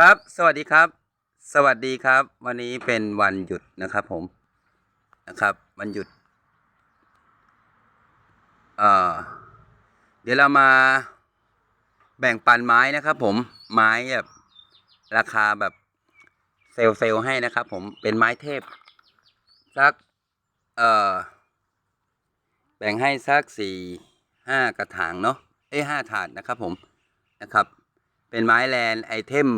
ครับ สวัสดีครับ สวัสดีครับ วันนี้เป็นวันหยุดนะครับผมนะครับ วันหยุดเอ่อเดี๋ยวเรามาแบ่งปันไม้นะครับ ผมไม้แบบราคาแบบเซลล์เซลล์ให้นะครับ ผมเป็นไม้เทพสักเอ่อแบ่งให้สักสี่ห้ากระถางเนาะเอ้ห้าถาดนะครับผมนะครับเป็นไม้แลนด์ไอเทม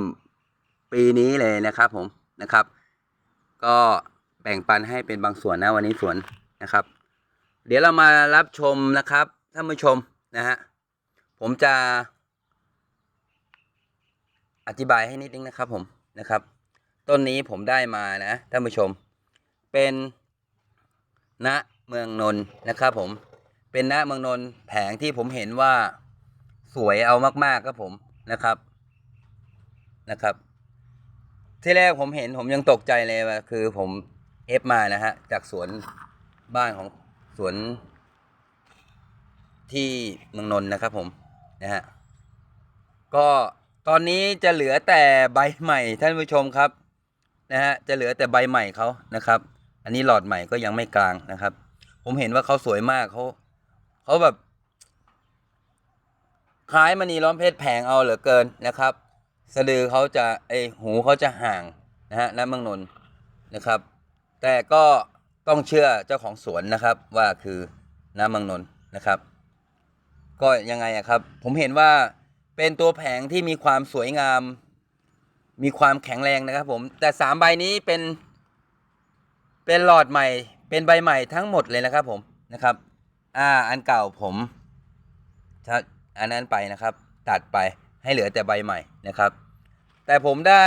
ปีนี้เลยนะครับผมนะครับ ก็แบ่งปันให้เป็นบางส่วนนะวันนี้สวนนะครับ เดี๋ยวเรามารับชมนะครับท่านผู้ชมนะฮะผมจะ อธิบายให้นิดนึงนะครับผมนะครับ ต้นนี้ผมได้มานะท่านผู้ชม เป็นณเมืองนนท์นะครับผมเป็นณเมืองนนท์แผงที่ผมเห็นว่าสวยเอามากๆครับผมนะครับนะครับ ที่แรกผมเห็นผมยังตกใจเลยว่าคือผมเอฟมานะฮะ จากสวนบ้านของสวนที่เมืองนนท์นะครับผมนะฮะก็ตอนนี้จะเหลือแต่ใบใหม่ท่านผู้ชมครับนะฮะจะเหลือแต่ใบใหม่เขานะครับ อันนี้หลอดใหม่ก็ยังไม่กลางนะครับ ผมเห็นว่าเขาสวยมากเขาเขาแบบคล้ายมณีล้อมเพชรแผงเอาเหลือเกินนะครับ สะดือเขาจะไอหูเขาจะห่างนะฮะน้ำมืองนน์นะครับ แต่ก็ต้องเชื่อเจ้าของสวนนะครับว่าคือน้ำมืองนน์นะครับ ก็ยังไงอะครับ ผมเห็นว่าเป็นตัวแผงที่มีความสวยงาม มีความแข็งแรงนะครับผมแต่สามใบนี้เป็น เป็นหลอดใหม่ เป็นใบใหม่ทั้งหมดเลยนะครับผมนะครับ อ่าอันเก่าผมถ้าอันนั้นไปนะครับ ตัดไปให้เหลือแต่ใบใหม่นะครับ แต่ผมได้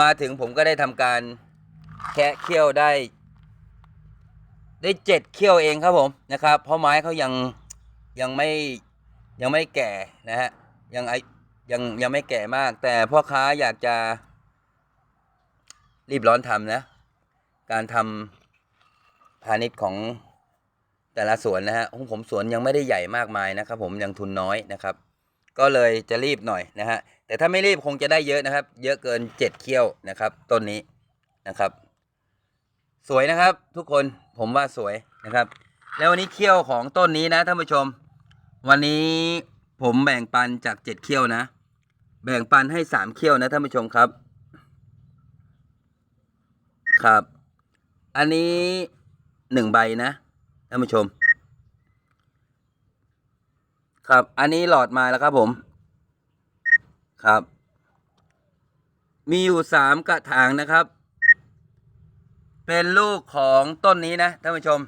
มาถึงผมก็ได้ทำการแคะเขี้ยวได้ ได้เจ็ดเขี้ยวเองครับผมนะครับ เพราะไม้เขายังยังไม่ยังไม่แก่นะฮะยังไอยังยังไม่แก่มาก แต่พ่อค้าอยากจะรีบร้อนทำนะ การทำพาณิชย์ของแต่ละสวนนะฮะของผมสวนยังไม่ได้ใหญ่มากมายนะครับ ผมยังทุนน้อยนะครับ ก็เลยจะรีบหน่อยนะฮะ แต่ถ้าไม่รีบคงจะได้เยอะนะครับ เยอะเกินเจ็ดเขี้ยวนะครับต้นนี้นะครับ สวยนะครับ ทุกคนผมว่าสวยนะครับ แล้ววันนี้เขี้ยวของต้นนี้นะท่านผู้ชม วันนี้ผมแบ่งปันจากเจ็ดเขี้ยวนะ แบ่งปันให้สามเขี้ยวนะท่านผู้ชมครับ ครับ อันนี้หนึ่งใบนะท่านผู้ชม ครับ อันนี้หลอดมาแล้วครับผม ครับ มีอยู่สามกระถางนะครับ เป็นลูกของต้นนี้นะท่านผู้ชม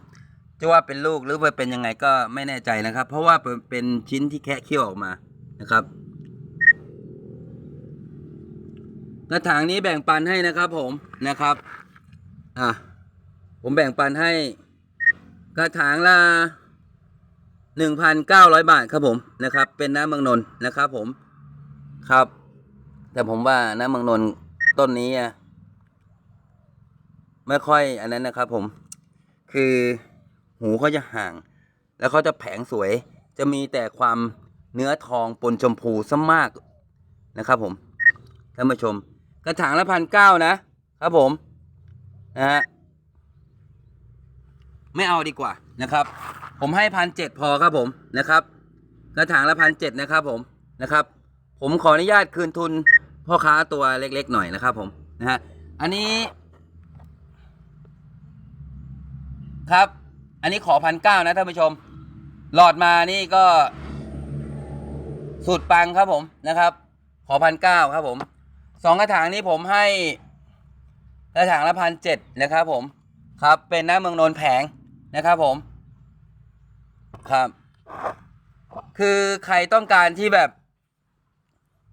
จะว่าเป็นลูกหรือว่าเป็นยังไงก็ไม่แน่ใจนะครับ เพราะว่าเป็นชิ้นที่แคะเขี้ยวออกมานะครับ กระถางนี้แบ่งปันให้นะครับ ผมนะครับ อะผมแบ่งปันให้ กระถางละหนึ่งพันเก้าร้อยบาทครับผมนะครับ เป็นน้ำเมืองนนนะครับผม ครับ แต่ผมว่าน้ำเมืองนนต้นนี้อะไม่ค่อยอันนั้นนะครับ ผม คือหูเขาจะห่าง แล้วเขาจะแผงสวย จะมีแต่ความเนื้อทองปนชมพูซะมากนะครับ ผมท่านผู้ชม กระถางละพันเก้านะครับผมนะฮะไม่เอาดีกว่านะครับ ผมให้พันเจ็ดพอครับผมนะครับ กระถางละพันเจ็ดนะครับผมนะครับ ผมขออนุญาตคืนทุนพ่อค้าตัวเล็กๆหน่อยนะครับผมนะฮะอันนี้ ครับ อันนี้ขอพันเก้านะท่านผู้ชม หลอดมานี่ก็ สุดปังครับผมนะครับ ขอพันเก้าครับผมสองกระถางนี้ผมให้กระถางละพันเจ็ดนะครับผมครับ เป็นหน้ำเมืองนนแผงนะครับผม ครับ คือใครต้องการที่แบบ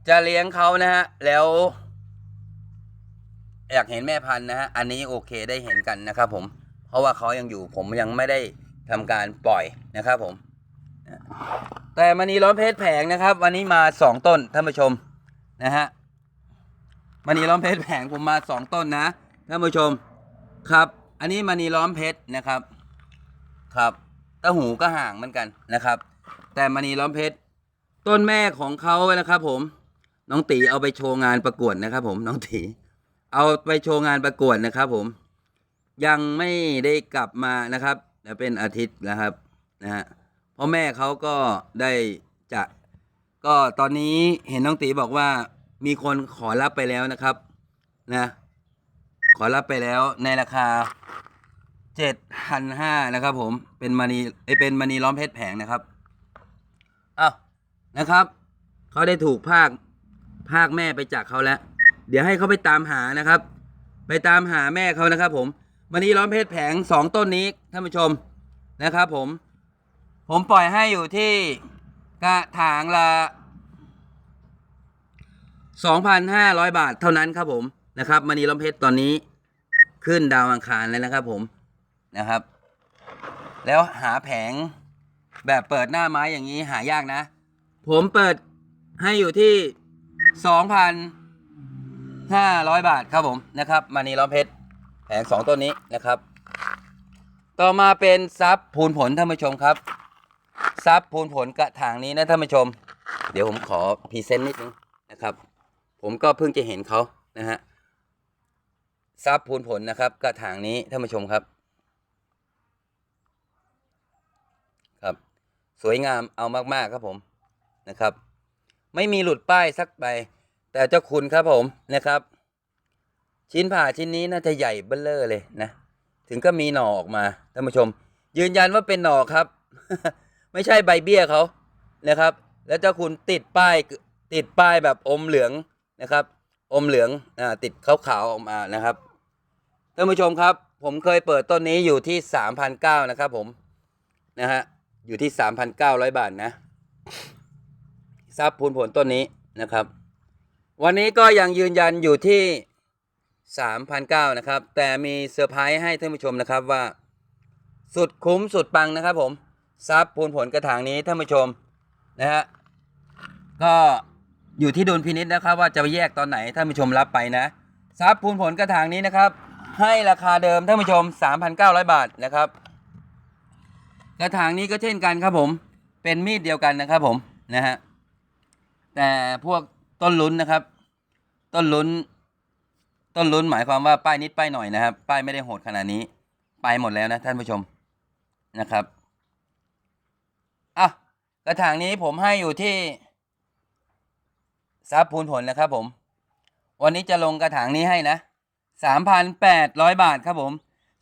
จะเลี้ยงเขานะฮะ แล้วอยากเห็นแม่พันธุ์นะฮะ อันนี้โอเคได้เห็นกันนะครับผม เพราะว่าเขายังอยู่ผมยังไม่ได้ทำการปล่อยนะครับผม แต่มณีร้อนเพชรแผงนะครับ วันนี้มาสองต้นท่านผู้ชมนะฮะมณีล้อมเพชรแผงผมมาสองต้นนะท่านผู้ชมครับ อันนี้มณีล้อมเพชรนะครับ ครับตาหูก็ห่างเหมือนกันนะครับ แต่มณีล้อมเพชรต้นแม่ของเขานะครับผม น้องตีเอาไปโชว์งานประกวดนะครับ ผมน้องตีเอาไปโชว์งานประกวดนะครับ ผม ยังไม่ได้กลับมานะครับเป็นอาทิตย์นะครับนะฮะพ่อแม่เขาก็ได้จะก็ตอนนี้เห็นน้องตีบอกว่ามีคนขอรับไปแล้วนะครับ นะ ขอรับไปแล้วในราคาเจ็ดพันห้านะครับ ผมเป็นมณีเอ้ยเป็นมณีล้อมเพชรแผงนะครับอ้าวนะครับเขาได้ถูกภาค ภาคแม่ไปจากเขาแล้ว เดี๋ยวให้เขาไปตามหานะครับ ไปตามหาแม่เขานะครับ ผมมณีล้อมเพชรแผงสองต้นนี้ท่านผู้ชมนะครับ ผม ผมปล่อยให้อยู่ที่กระถางละ2,500 บาทเท่านั้นครับผมนะครับมณีล้อมเพชรตอนนี้ขึ้นดาวอังคารแล้วนะครับ ผมนะครับ แล้วหาแผงแบบเปิดหน้าไม้อย่างนี้หายากนะ ผมเปิดให้อยู่ที่ 2,500 บาทครับผมนะครับมณีล้อมเพชรแผงสองต้นนี้นะครับ ต่อมาเป็นซับพูนผลท่านผู้ชมครับซับพูนผลกระถางนี้นะท่านผู้ชม เดี๋ยวผมขอพรีเซนต์นิดนึงนะครับ ผมก็เพิ่งจะเห็นเขานะฮะซับพูนผลนะครับ กระถางนี้ท่านผู้ชมครับครับ สวยงามเอามาก ๆ ครับผมนะครับ ไม่มีหลุดป้ายสักใบแต่เจ้าคุณครับผมนะครับ ชิ้นผ่าชิ้นนี้น่าจะใหญ่เบ้อเลอเลยนะ ถึงก็มีหน่อออกมาท่านผู้ชม ยืนยันว่าเป็นหน่อครับ ไม่ใช่ใบเบี้ยเขานะครับ แล้วเจ้าคุณติดป้ายติดป้ายแบบอมเหลืองนะครับ อมเหลืองอ่าติดขาวๆออกมานะครับท่านผู้ชมครับ ผมเคยเปิดต้นนี้อยู่ที่สามพันเก้านะครับผมนะฮะอยู่ที่สามพันเก้าร้อยบาทนะ ทรัพย์พูนผลต้นนี้นะครับ วันนี้ก็ยังยืนยันอยู่ที่สามพันเก้านะครับ แต่มีเซอร์ไพรส์ให้ท่านผู้ชมนะครับว่า สุดคุ้มสุดปังนะครับผมทรัพย์พูนผลกระถางนี้ท่านผู้ชมนะฮะก็อยู่ที่ดุลพินิษนะครับ ว่าจะไปแยกตอนไหนท่านผู้ชมรับไปนะทรัพย์พูนผลกระถางนี้นะครับ ให้ราคาเดิมท่านผู้ชม 3,900 บาทนะครับ กระถางนี้ก็เช่นกันครับผม เป็นมีดเดียวกันนะครับผมนะฮะ แต่พวกต้นลุ้นนะครับ ต้นลุ้น ต้นลุ้นหมายความว่าป้ายนิดป้ายหน่อยนะครับ ป้ายไม่ได้โหดขนาดนี้ ไปหมดแล้วนะท่านผู้ชมนะครับอะกระถางนี้ผมให้อยู่ที่ซับพูนผลนะครับผม วันนี้จะลงกระถางนี้ให้นะสามพันแปดร้อยบาทครับผม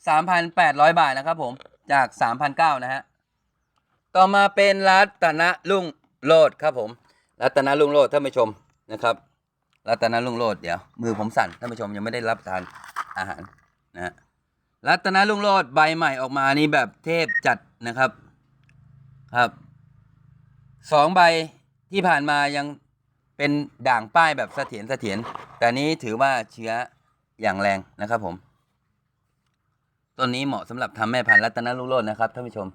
สามพันแปดร้อยบาทนะครับผม จากสามพันเก้านะฮะ ต่อมาเป็นรัตนะลุงโลดครับผม รัตนะลุงโลดท่านผู้ชมนะครับ รัตนะลุงโลดเดี๋ยวมือผมสั่นท่านผู้ชมยังไม่ได้รับทานอาหารนะฮะรัตนลุงโลดใบใหม่ออกมานี่แบบเทพจัดนะครับครับสองใบที่ผ่านมายังเป็นด่างป้ายแบบเสถียรเสถียรแต่นี้ถือว่าเชื้ออย่างแรงนะครับผมต้นนี้เหมาะสำหรับทำแม่พันธุ์รัตนลุงโลดนะครับท่านผู้ชม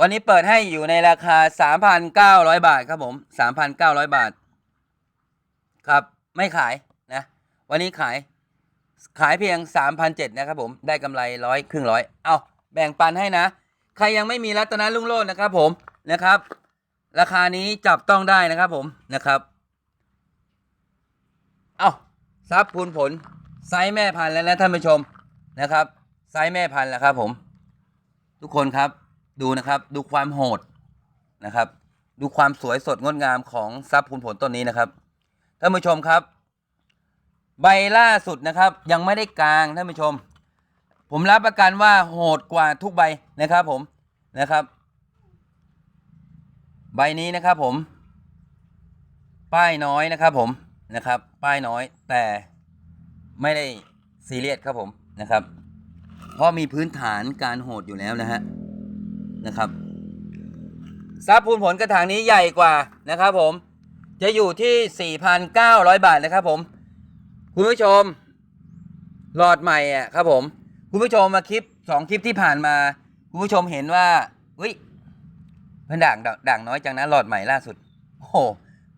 วันนี้เปิดให้อยู่ในราคา 3,900 บาทครับผม 3,900 บาท ครับ ไม่ขายนะ วันนี้ขาย ขายเพียง3,007นะครับผม ได้กำไรร้อยครึ่งร้อย เอาแบ่งปันให้นะ ใครยังไม่มีรัตนรุ่งโรจน์นะครับผมนะครับ ราคานี้จับต้องได้นะครับผมนะครับ เอาซับพูนผล ไซส์แม่พันธุ์แล้วนะท่านผู้ชมนะครับ ไซส์แม่พันธุ์แล้วครับผม ทุกคนครับ ดูนะครับดูความโหดนะครับ ดูความสวยสดงดงามของซับพูนผลต้นนี้นะครับท่านผู้ชมครับ ใบล่าสุดนะครับ ยังไม่ได้กลางท่านผู้ชม ผมรับประกันว่าโหดกว่าทุกใบนะครับผมนะครับ ใบนี้นะครับผม ป้ายน้อยนะครับผมนะครับ ป้ายน้อยแต่ไม่ได้ซีเรียสครับผมนะครับ เพราะมีพื้นฐานการโหดอยู่แล้วนะฮะ นะครับซับพูนผลกระถางนี้ใหญ่กว่านะครับผมจะอยู่ที่ 4,900 บาทนะครับผม คุณผู้ชม หลอดใหม่อะครับผม คุณผู้ชมมาคลิปสองคลิปที่ผ่านมา คุณผู้ชมเห็นว่าอุ้ยเพื่อนด่างด่างน้อยจังนะหลอดใหม่ล่าสุด โอ้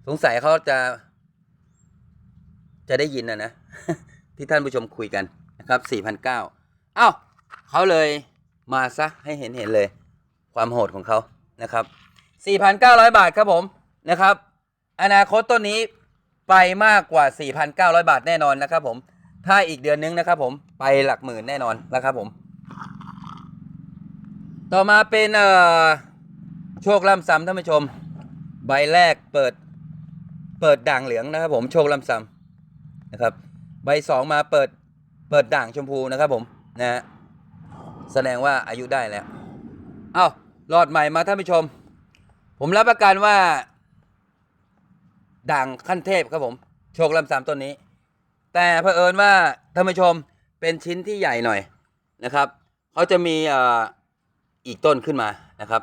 สงสัยเขาจะ จะได้ยินนะนะ ที่ท่านผู้ชมคุยกันนะครับ4,900อ้าเขาเลยมาซะให้เห็นเห็นเลย ความโหดของเขานะครับ 4,900 บาทครับผมนะครับ อนาคตต้นนี้ไปมากกว่า 4,900 บาทแน่นอนนะครับผมถ้าอีกเดือนนึงนะครับผมไปหลักหมื่นแน่นอนนะครับผม ต่อมาเป็นเอ่อโชคล่ำซ้ำท่านผู้ชม ใบแรกเปิดเปิดด่างเหลืองนะครับผมโชคล่ำซ้ำนะครับ ใบสองมาเปิดเปิดด่างชมพูนะครับผมนะฮะแสดงว่าอายุได้แล้ว เอ้าหลอดใหม่มาท่านผู้ชม ผมรับประกันว่า ด่างขั้นเทพครับผม โชคลำสามต้นนี้ แต่เผอิญว่าท่านผู้ชมเป็นชิ้นที่ใหญ่หน่อยนะครับเขาจะมีอ่ออีกต้นขึ้นมานะครับ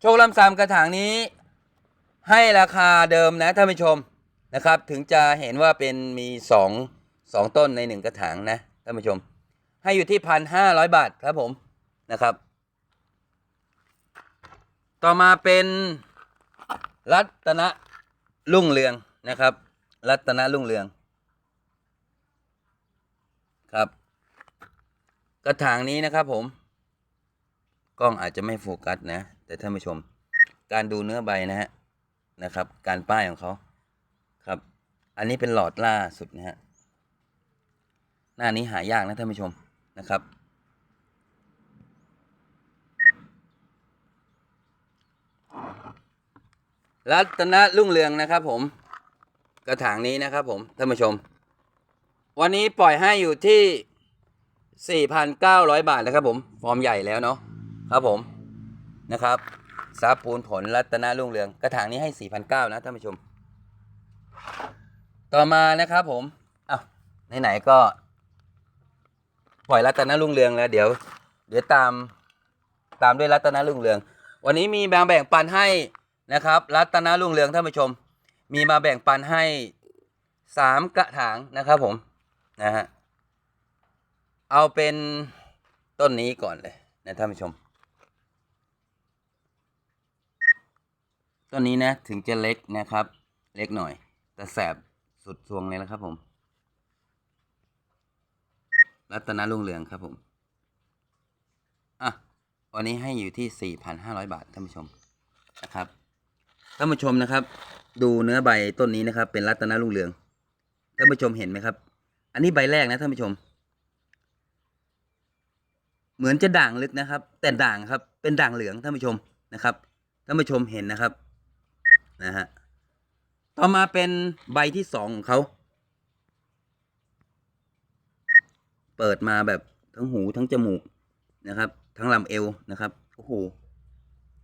โชคลำสามกระถางนี้ ให้ราคาเดิมนะท่านผู้ชมนะครับ ถึงจะเห็นว่าเป็นมีสองสองต้นในหนึ่งกระถางนะท่านผู้ชม ให้อยู่ที่พันห้าร้อยบาทครับผมนะครับ ต่อมาเป็นรัตนะรุ่งเรืองนะครับ รัตนะรุ่งเรืองครับ กระถางนี้นะครับผม กล้องอาจจะไม่โฟกัสนะ แต่ท่านผู้ชม การดูเนื้อใบนะฮะนะครับ การป้ายของเขาครับ อันนี้เป็นหลอดล่าสุดนะฮะหน้านี้หายากนะท่านผู้ชมนะครับ รัตนรุ่งเรืองนะครับ ผม กระถางนี้นะครับ ผมท่านผู้ชม วันนี้ปล่อยให้อยู่ที่ 4,900 บาทนะครับ ผมฟอร์มใหญ่แล้วเนาะครับผมนะครับซาปูนผลรัตนรุ่งเรือง กระถางนี้ให้ 4,900นะท่านผู้ชม ต่อมานะครับ ผมอ้าวไหนๆก็ปล่อยรัตนรุ่งเรืองแล้วเดี๋ยว เดี๋ยวตามตามด้วยรัตนรุ่งเรือง วันนี้มีแบ่งแบ่งปันให้ นะครับ รัตนรุ่งเรืองท่านผู้ชม มีมาแบ่งปันให้สามกระถางนะครับผมนะฮะเอาเป็นต้นนี้ก่อนเลยนะท่านผู้ชม ต้นนี้นะถึงจะเล็กนะครับ เล็กหน่อย แต่แสบสุดทวงเลยนะครับผม รัตนรุ่งเรืองครับผมอะวันนี้ให้อยู่ที่ 4,500 บาทท่านผู้ชมนะครับ ท่านผู้ชมนะครับ ดูเนื้อใบต้นนี้นะครับ เป็นรัตนรุ่งเรืองท่านผู้ชมเห็นไหมครับ อันนี้ใบแรกนะท่านผู้ชม เหมือนจะด่างลึกนะครับ แต่ด่างครับ เป็นด่างเหลืองท่านผู้ชมนะครับท่านผู้ชมเห็นนะครับนะฮะต่อมาเป็นใบที่สองของเขาเปิดมาแบบทั้งหูทั้งจมูกนะครับ ทั้งลำเอวนะครับโอ้โห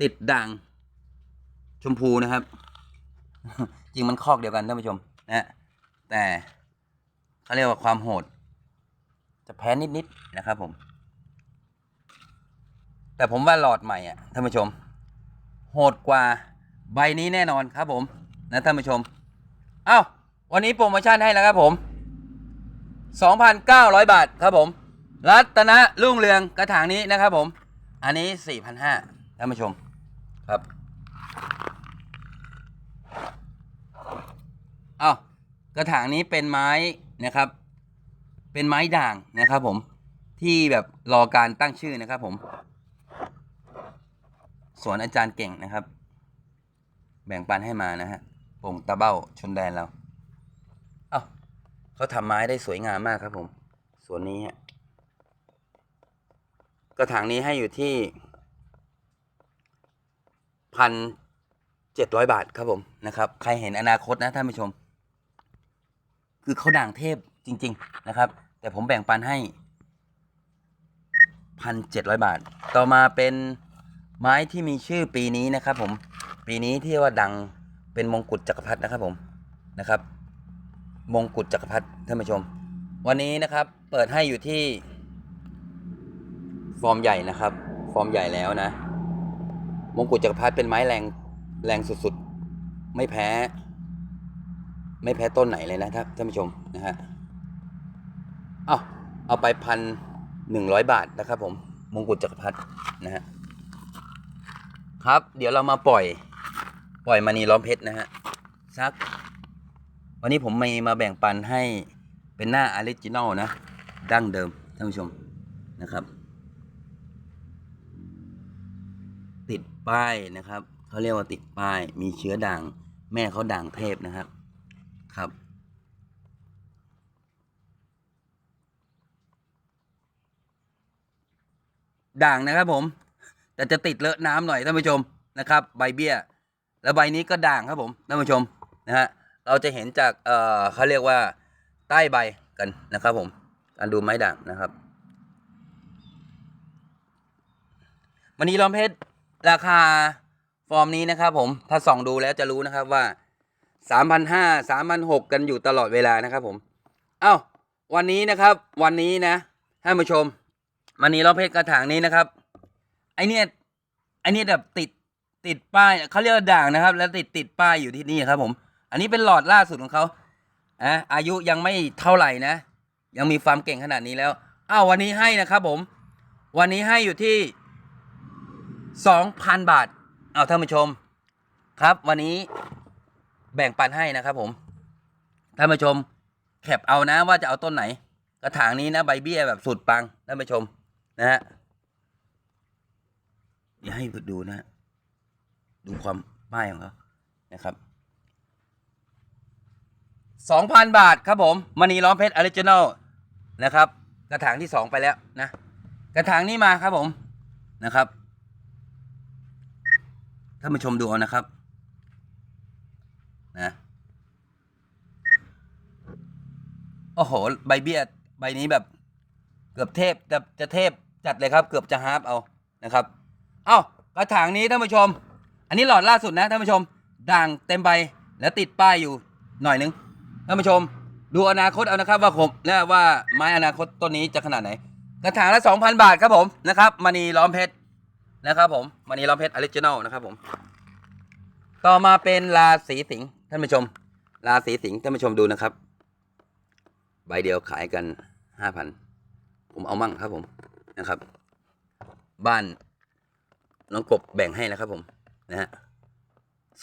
ติดด่าง ชมพูนะครับ จริงมันคอกเดียวกันท่านผู้ชมนะแต่เขาเรียกว่าความโหด จะแพ้นิดๆนะครับผม แต่ผมว่าหลอดใหม่อะท่านผู้ชม โหดกว่าใบนี้แน่นอนครับผม นะท่านผู้ชม เอ้า วันนี้โปรโมชั่นให้แล้วครับผม 2,900 บาทครับผม รัตนะรุ่งเรืองกระถางนี้นะครับผม อันนี้ 4,500ท่านผู้ชมครับ อ้ากระถางนี้เป็นไม้นะครับ เป็นไม้ด่างนะครับผมที่แบบรอการตั้งชื่อนะครับผมสวนอาจารย์เก่งนะครับ แบ่งปันให้มานะฮะปงตะเบ้าชนแดนเราเอ้าเขาทำไม้ได้สวยงามมากครับผมสวนนี้ฮะกระถางนี้ให้อยู่ที่พันเจ็ดร้อยบาทครับผมนะครับ ใครเห็นอนาคตนะท่านผู้ชม คือเขาด่างเทพจริง ๆ นะครับ แต่ผมแบ่งปันให้พันเจ็ดร้อยบาท ต่อมาเป็นไม้ที่มีชื่อปีนี้นะครับ ผม ปีนี้ที่ว่าดังเป็นมงกุฎจักรพรรดินะครับผมนะครับ มงกุฎจักรพรรดิท่านผู้ชม วันนี้นะครับเปิดให้อยู่ที่ฟอร์มใหญ่นะครับ ฟอร์มใหญ่แล้วนะ มงกุฎจักรพรรดิเป็นไม้แรงแรงสุดๆ ไม่แพ้ ไม่แพ้ต้นไหนเลยนะครับท่านผู้ชมนะฮะเอาเอาไปพันหนึ่งร้อยบาทนะครับผมมงกุฎจักรพรรดินะฮะครับ เดี๋ยวเรามาปล่อยปล่อยมณีล้อมเพชรนะฮะสัก วันนี้ผมมีมาแบ่งปันให้เป็นหน้าออริจินอลนะ ดั้งเดิมท่านผู้ชมนะครับ ติดป้ายนะครับเขาเรียกว่าติดป้ายมีเชื้อด่าง แม่เขาด่างเทพนะครับ ครับ ด่างนะครับผม แต่จะติดเลอะน้ำหน่อยท่านผู้ชมนะครับ ใบเบี้ย แล้วใบนี้ก็ด่างครับผมท่านผู้ชมนะฮะเราจะเห็นจากเอ่อเขาเรียกว่าใต้ใบกันนะครับผมการดูไม้ด่างนะครับวันนี้ล้อมเพชรราคาฟอร์มนี้นะครับผมถ้าส่องดูแล้วจะรู้นะครับว่า สามพันห้าสามพันหกกันอยู่ตลอดเวลานะครับผมเอ้าวันนี้นะครับ วันนี้นะท่านผู้ชมวันนี้ล้อเพชรกระถางนี้นะครับ ไอเนี่ยไอเนี่ยแบบติดติดป้ายเขาเรียกว่าด่างนะครับ แล้วติดติดป้ายอยู่ที่นี่ครับผม อันนี้เป็นหลอดล่าสุดของเขาอะอายุยังไม่เท่าไหร่นะ ยังมีความเก่งขนาดนี้แล้วอ้าววันนี้ให้นะครับผม วันนี้ให้อยู่ที่สองพันบาท เอาท่านผู้ชม ครับวันนี้ แบ่งปันให้นะครับผมท่านผู้ชมแคปเอานะว่าจะเอาต้นไหน กระถางนี้นะใบเบี้ยแบบสุดปังท่านผู้ชมนะฮะเดี๋ยวให้ดูนะฮะดูความป้ายของเขานะครับสองพันบาทครับผมมณีล้อมเพชรออริจินอลนะครับ กระถางที่สองไปแล้วนะ กระถางนี้มาครับผมนะครับท่านผู้ชมดูเอานะครับนะ โอ้โห ใบเบี้ยใบนี้แบบเกือบเทพจะจะเทพจัดเลยครับ เกือบจะฮาร์ปเอานะครับ เอ้ากระถางนี้ท่านผู้ชม อันนี้หลอดล่าสุดนะท่านผู้ชม ด่างเต็มใบแล้วติดป้ายอยู่หน่อยนึงท่านผู้ชม ดูอนาคตเอานะครับว่าผมนะว่าไม้อนาคตต้นนี้จะขนาดไหน กระถางละสองพันบาทครับผมนะครับมณีล้อมเพชรนะครับผมมณีล้อมเพชรออริจินอลนะครับผมต่อมาเป็นราศีสิงห์ท่านผู้ชม ราศีสิงห์ท่านผู้ชมดูนะครับ ใบเดียวขายกันห้าพันผมเอามั่งครับผมนะครับ บ้านน้องกบแบ่งให้นะครับผมนะฮะ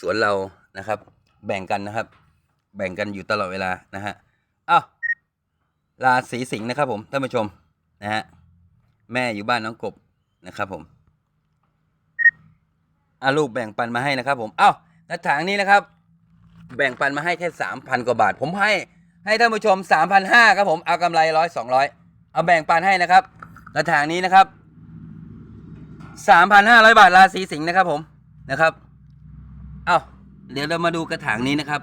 สวนเรานะครับ แบ่งกันนะครับ แบ่งกันอยู่ตลอดเวลานะฮะอ้าวราศีสิงห์นะครับผมท่านผู้ชมนะฮะแม่อยู่บ้านน้องกบนะครับผมอาลูกแบ่งปันมาให้นะครับผมอ้าวกระถางนี้นะครับ แบ่งปันมาให้แค่สามพันกว่าบาท ผมให้ ให้ท่านผู้ชมสามพันห้าครับผมเอากำไรร้อยสองร้อยเอาแบ่งปันให้นะครับกระถางนี้นะครับสามพันห้าร้อยบาทราศีสิงห์นะครับผมนะครับเอาเดี๋ยวเรามาดูกระถางนี้นะครับ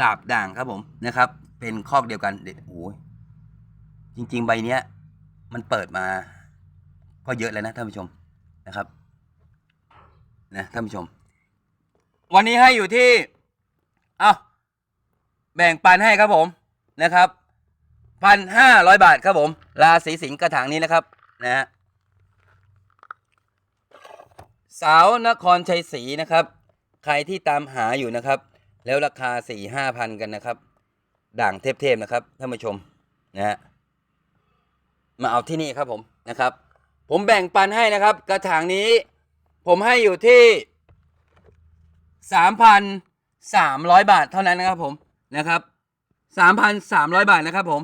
กาบด่างครับผมนะครับ เป็นคอกเดียวกันเด็ดโอ้ยจริง ๆ ใบเนี้ย มันเปิดมา ก็เยอะแล้วนะท่านผู้ชมนะครับนะท่านผู้ชม วันนี้ให้อยู่ที่ เอ้า แบ่งปันให้ครับผมนะครับพันห้าร้อยบาทครับผม ราศีสิงห์กระถางนี้นะครับนะฮะสาวนครชัยศรีนะครับ ใครที่ตามหาอยู่นะครับ แล้วราคาสี่ห้าพันกันนะครับ ด่างเทพๆนะครับท่านผู้ชมนะฮะมาเอาที่นี่ครับผมนะครับ ผมแบ่งปันให้นะครับ กระถางนี้ ผมให้อยู่ที่สามพันสามร้อยบาทเท่านั้นนะครับผม นะครับสามพันสามร้อยบาทนะครับผม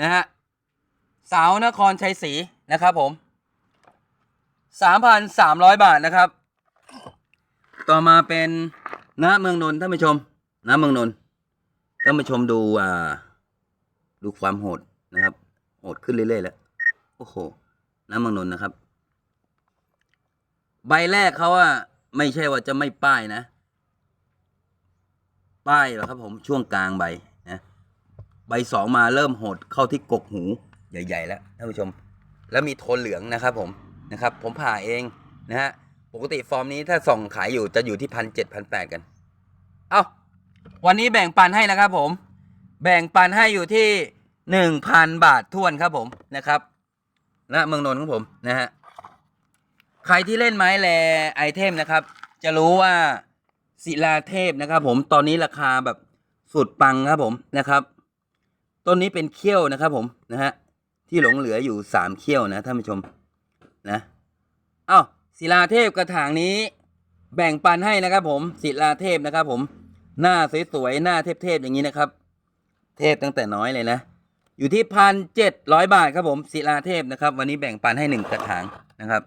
นะฮะสาวนครชัยศรีนะครับผมสามพันสามร้อยบาทนะครับ ต่อมาเป็นณเมืองนนท์ท่านผู้ชมณเมืองนนท์ท่านผู้ชมดูอ่าดูความโหดนะครับโหดขึ้นเรื่อยๆแล้วโอ้โหณเมืองนนท์นะครับ ใบแรกเขาอะไม่ใช่ว่าจะไม่ป้ายนะ ป้ายเหรอครับผมช่วงกลางใบนะใบสองมาเริ่มหดเข้าที่กกหูใหญ่ ๆ แล้วท่านผู้ชม แล้วมีโทนเหลืองนะครับผมนะครับ ผมผ่าเองนะฮะปกติฟอร์มนี้ถ้าส่องขายอยู่จะอยู่ที่พันเจ็ดพันแปดกัน เอา้าวันนี้แบ่งปันให้นะครับผม แบ่งปันให้อยู่ที่หนึ่งพันบาททวนครับผมนะครับณเมืองนนท์ของผมนะฮะใครที่เล่นไม้แลไอเทมนะครับ จะรู้ว่า ศิลาเทพนะครับ ผมตอนนี้ราคาแบบสุดปังครับผมนะครับ ต้นนี้เป็นเขี้ยวนะครับ ผมนะฮะที่หลงเหลืออยู่สามเขี้ยวนะท่านผู้ชมนะเอ้าวศิลาเทพกระถางนี้ แบ่งปันให้นะครับ ผมศิลาเทพนะครับ ผมหน้าสวยๆหน้าเทพๆอย่างนี้นะครับ เทพตั้งแต่น้อยเลยนะอยู่ที่พันเจ็ดร้อยบาทครับผมศิลาเทพนะครับ วันนี้แบ่งปันให้หนึ่งกระถางนะครับ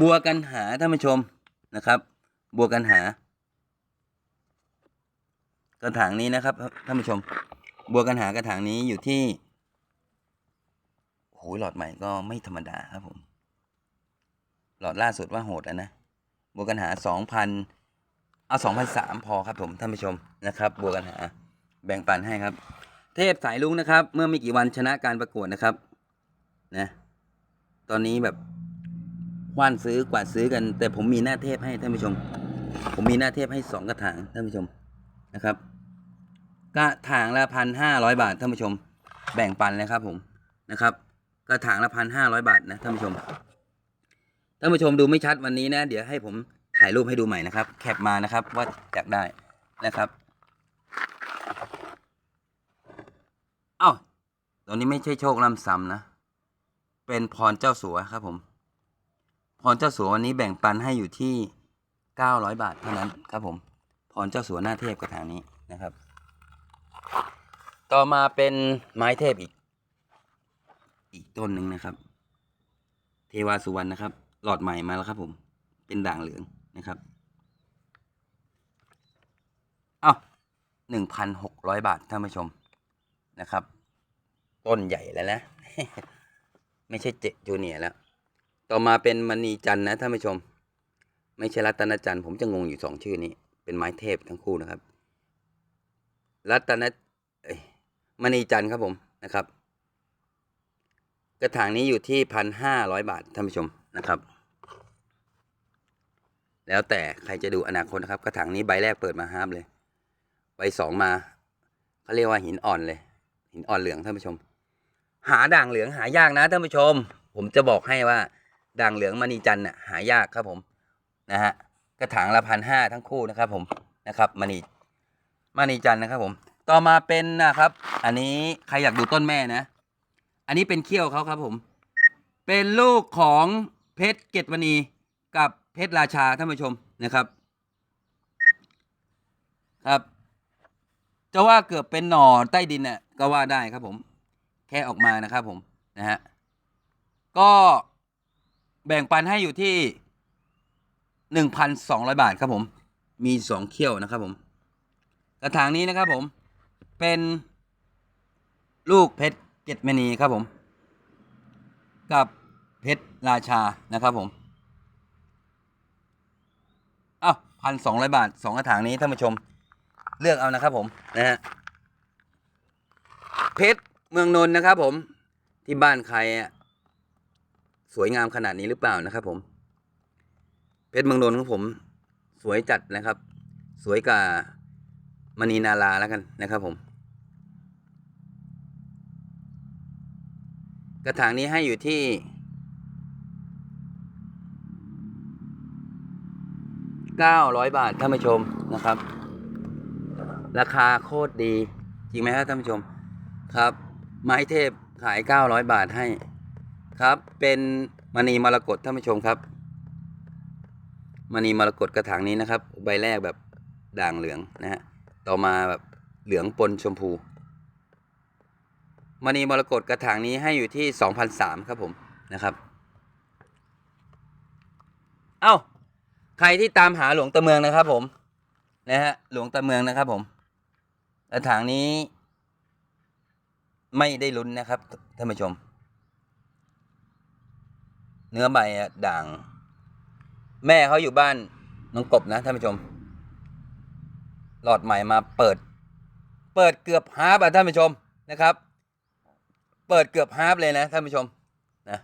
บัวกันหาท่านผู้ชมนะครับ บัวกันหา กระถางนี้นะครับท่านผู้ชม บัวกันหากระถางนี้อยู่ที่โอ้ยหลอดใหม่ก็ไม่ธรรมดาครับผม หลอดล่าสุดว่าโหดแล้วนะ บัวกันหาสองพันเอาสองพันสามพอครับผมท่านผู้ชมนะครับ บัวกันหา แบ่งปันให้ครับ เทพสายลุงนะครับ เมื่อไม่กี่วันชนะการประกวดนะครับ นะ ตอนนี้แบบ ว้านซื้อกวาดซื้อกัน แต่ผมมีหน้าเทพให้ท่านผู้ชม ผมมีหน้าเทพให้สองกระถางท่านผู้ชมนะครับ กระถางละพันห้าร้อยบาทท่านผู้ชม แบ่งปันเลยครับผมนะครับ กระถางละพันห้าร้อยบาทนะท่านผู้ชมท่านผู้ชมดูไม่ชัดวันนี้นะ เดี๋ยวให้ผมถ่ายรูปให้ดูใหม่นะครับ แคปมานะครับว่าอยากได้นะครับเอ้าตอนนี้ไม่ใช่โชคลำซ้ำนะ เป็นพรเจ้าสัวครับผม พรเจ้าสัววันนี้แบ่งปันให้อยู่ที่เก้าร้อยบาทเท่านั้นครับผม พรเจ้าสัวหน้าเทพกระถางนี้นะครับ ต่อมาเป็นไม้เทพอีก อีกต้นหนึ่งนะครับ เทวาสุวรรณนะครับ หลอดใหม่มาแล้วครับผม เป็นด่างเหลืองนะครับเอ้าหนึ่งพันหกร้อยบาทท่านผู้ชมนะครับ ต้นใหญ่แล้วนะ ไม่ใช่เจจูเนียแล้ว ต่อมาเป็นมณีจันทร์นะท่านผู้ชม ไม่ใช่รัตนจันทร์ผมจะงงอยู่สองชื่อนี้ เป็นไม้เทพทั้งคู่นะครับ รัตนมณีจันทร์ครับผมนะครับ กระถางนี้อยู่ที่พันห้าร้อยบาทท่านผู้ชมนะครับ แล้วแต่ใครจะดูอนาคตนะครับ กระถางนี้ใบแรกเปิดมาห้ามเลย ใบสองมาเขาเรียกว่าหินอ่อนเลย หินอ่อนเหลืองท่านผู้ชม หาด่างเหลืองหายากนะท่านผู้ชม ผมจะบอกให้ว่า ด่างเหลืองมณีจันทร์น่ะหายากครับผมนะฮะกระถางละพันห้าทั้งคู่นะครับผมนะครับมณีมณีจันทร์นะครับผม ต่อมาเป็นนะครับ อันนี้ใครอยากดูต้นแม่นะ อันนี้เป็นเขี้ยวเขาครับผม เป็นลูกของเพชรเกตมณีกับเพชรราชาท่านผู้ชมนะครับครับจะว่าเกือบเป็นหน่อใต้ดินน่ะก็ว่าได้ครับผม แค่ออกมานะครับผมนะฮะก็ แบ่งปันให้อยู่ที่หนึ่งพันสองร้อยบาทครับผม มีสองเขี้ยวนะครับผม กระถางนี้นะครับผม เป็นลูกเพชรเกตมณีครับผม กับเพชรราชานะครับผมอ้าวพันสองร้อยบาทสองกระถางนี้ท่านผู้ชมเลือกเอานะครับผมนะฮะเพชรเมืองนนท์นะครับผมที่บ้านใครอะ สวยงามขนาดนี้หรือเปล่านะครับ ผม เพชรเมืองนนท์ของผม สวยจัดนะครับ สวยกว่ามณีนาราแล้วกันนะครับ ผม กระถางนี้ให้อยู่ที่900บาทท่านผู้ชมนะครับ ราคาโคตรดี จริงไหมครับท่านผู้ชม ครับ ไม้เทพขาย900บาทให้ ครับ เป็นมณีมรกตท่านผู้ชมครับมณีมรกตกระถางนี้นะครับ ใบแรกแบบด่างเหลืองนะฮะต่อมาแบบเหลืองปนชมพูมณีมรกตกระถางนี้ให้อยู่ที่2,003ครับผมนะครับ เอ้าใครที่ตามหาหลวงตะเมืองนะครับผมนะฮะหลวงตะเมืองนะครับผมกระถางนี้ ไม่ได้ลุ้นนะครับท่านผู้ชม เนื้อใบอะด่าง แม่เขาอยู่บ้านน้องกบนะท่านผู้ชม หลอดใหม่มาเปิด เปิดเกือบฮาร์ปอะท่านผู้ชมนะครับ เปิดเกือบฮาร์ปเลยนะท่านผู้ชมนะ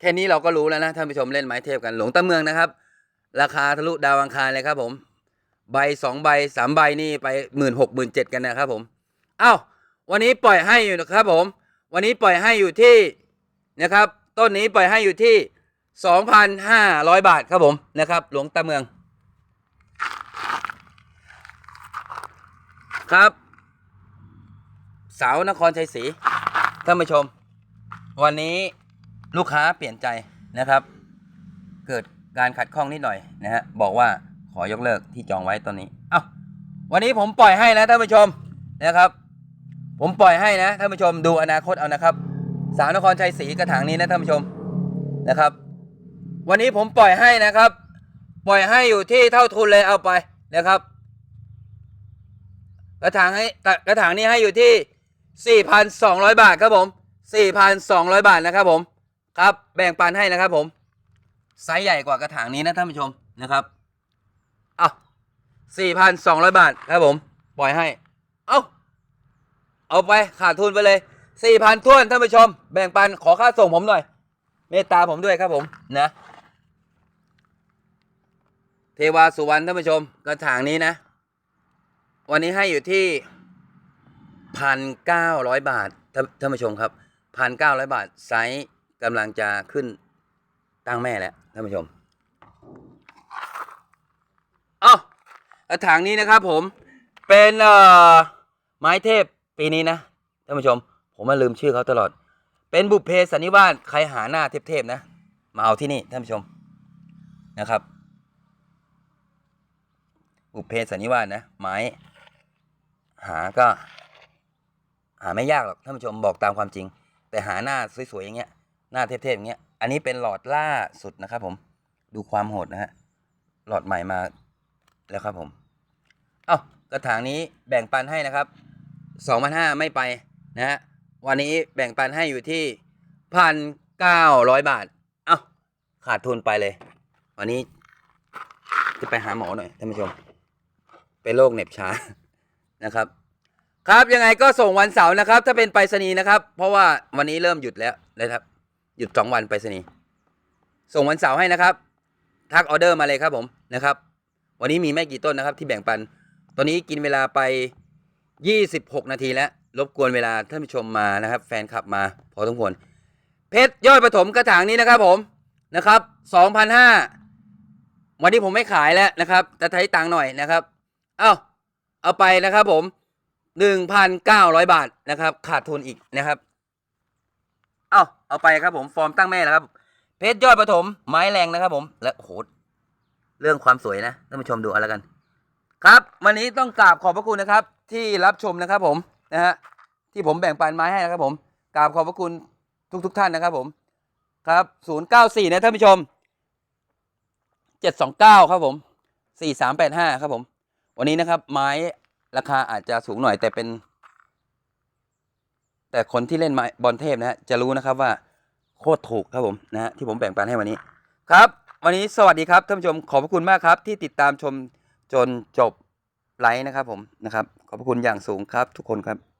แค่นี้เราก็รู้แล้วนะท่านผู้ชมเล่นไม้เทพกันหลวงตะเมืองนะครับ ราคาทะลุดาวอังคารเลยครับผม ใบสองใบสามใบนี่ไปหมื่นหกหมื่นเจ็ดกันนะครับผมอ้าววันนี้ปล่อยให้อยู่นะครับผม วันนี้ปล่อยให้อยู่ที่นะครับ ต้นนี้ปล่อยให้อยู่ที่สองพันห้าร้อยบาทครับผมนะครับ หลวงตะเมือง ครับ สาวนครชัยศรีท่านผู้ชม วันนี้ลูกค้าเปลี่ยนใจนะครับ เกิดการขัดข้องนิดหน่อยนะฮะบอกว่าขอยกเลิกที่จองไว้ตอนนี้เอ้าวันนี้ผมปล่อยให้นะท่านผู้ชมนะครับ ผมปล่อยให้นะท่านผู้ชมดูอนาคตเอานะครับ สาวนครชัยศรีกระถางนี้นะท่านผู้ชมนะครับ วันนี้ผมปล่อยให้นะครับ ปล่อยให้อยู่ที่เท่าทุนเลยเอาไปนะครับ กระถางให้กระถางนี้ให้อยู่ที่ 4,200 บาทครับผม 4,200 บาทนะครับผมครับแบ่งปันให้นะครับผมไซส์ใหญ่กว่ากระถางนี้นะท่านผู้ชมนะครับเอา4,200 บาทครับผม ปล่อยให้ เอาเอาไปขาดทุนไปเลย 4,000ท้วนท่านผู้ชม แบ่งปันขอค่าส่งผมหน่อย เมตตาผมด้วยครับผมนะ เทวาสุวรรณท่านผู้ชม กระถางนี้นะ วันนี้ให้อยู่ที่พันเก้าร้อยบาทท่านผู้ชมครับพันเก้าร้อยบาทไซส์กำลังจะขึ้นตั้งแม่แล้วท่านผู้ชมอ้ากระถางนี้นะครับผมเป็นเอ่อไม้เทพปีนี้นะท่านผู้ชม ผมมาลืมชื่อเขาตลอด เป็นบุพเพสันนิวาสใครหาหน้าเทพๆนะ มาเอาที่นี่ท่านผู้ชมนะครับ บุพเพสันนิวาสนะไม้หาก็ หาไม่ยากหรอกท่านผู้ชมบอกตามความจริง แต่หาหน้าสวยๆอย่างเงี้ยหน้าเทพๆอย่างเงี้ยอันนี้เป็นหลอดล่าสุดนะครับ ผมดูความโหดนะฮะหลอดใหม่มาแล้วครับผมเอ้ากระถางนี้แบ่งปันให้นะครับสองพันห้าไม่ไปนะฮะ วันนี้แบ่งปันให้อยู่ที่พันเก้าร้อยบาท เอ้า ขาดทุนไปเลย วันนี้จะไปหาหมอหน่อยท่านผู้ชม เป็นโรคเหน็บชานะครับ ครับยังไงก็ส่งวันเสาร์นะครับ ถ้าเป็นไปรษณีย์นะครับ เพราะว่าวันนี้เริ่มหยุดแล้วนะครับ หยุดสองวันไปรษณีย์ส่งวันเสาร์ให้นะครับ ทักออเดอร์มาเลยครับผมนะครับ วันนี้มีไม่กี่ต้นนะครับ ที่แบ่งปัน ตอนนี้กินเวลาไป 26 นาทีแล้ว รบกวนเวลาท่านผู้ชมมานะครับ แฟนคลับมาพอสมควรเพชรยอดปฐมกระถางนี้นะครับผมนะครับ2,500วันนี้ผมไม่ขายแล้วนะครับจะใช้ตังค์หน่อยนะครับ เอ้าเอาไปนะครับผม1,900บาทนะครับ ขาดทุนอีกนะครับเอ้าเอาไปครับผมฟอร์มตั้งแม่แล้วครับ เพชรยอดปฐมไม้แรงนะครับผมและโอ้โหเรื่องความสวยนะท่านผู้ชมดูเอาละกัน ครับ วันนี้ต้องกราบขอบพระคุณนะครับ ที่รับชมนะครับผม นะฮะที่ผมแบ่งปันไม้ให้นะครับผมกราบขอบพระคุณทุกทุกท่านนะครับผมครับศูนย์เก้าสี่นะท่านผู้ชมเจ็ดสองเก้าครับผมสี่สามแปดห้าครับผม วันนี้นะครับ ไม้ราคาอาจจะสูงหน่อยแต่เป็น แต่คนที่เล่นไม้บอลเทพนะฮะจะรู้นะครับว่าโคตรถูกครับผมนะฮะที่ผมแบ่งปันให้วันนี้ครับ วันนี้สวัสดีครับท่านผู้ชมขอบพระคุณมากครับ ที่ติดตามชมจนจบ ไลฟ์นะครับผมนะครับ ขอบพระคุณอย่างสูงครับทุกคนครับ